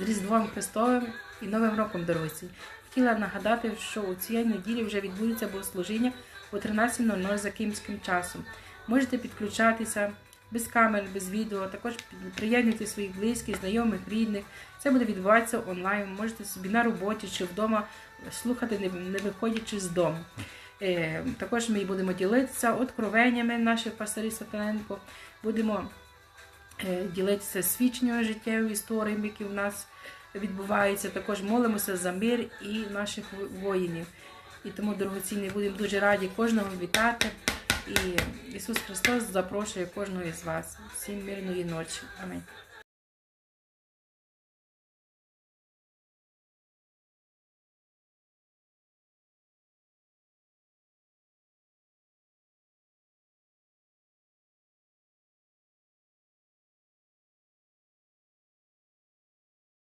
з Різдвом Христовим і Новим роком дорогоці. Хотіла нагадати, що у цій неділі вже відбудеться богослужіння о 13.00 за київським часом. Можете підключатися без камер, без відео, також приєднуйте своїх близьких, знайомих, рідних. Це буде відбуватися онлайн. Можете собі на роботі чи вдома слухати, не, виходячи з дому. Е, також ми будемо ділитися откровеннями наших пасторів Соколенко. Будемо ділитися свідченнями життєвої історіями, які в нас відбуваються. Також молимося за мир і наших воїнів. І тому, дорогоцінні, будемо дуже раді кожного вітати. І Ісус Христос запрошує кожного із вас. Всім мирної ночі. Амінь.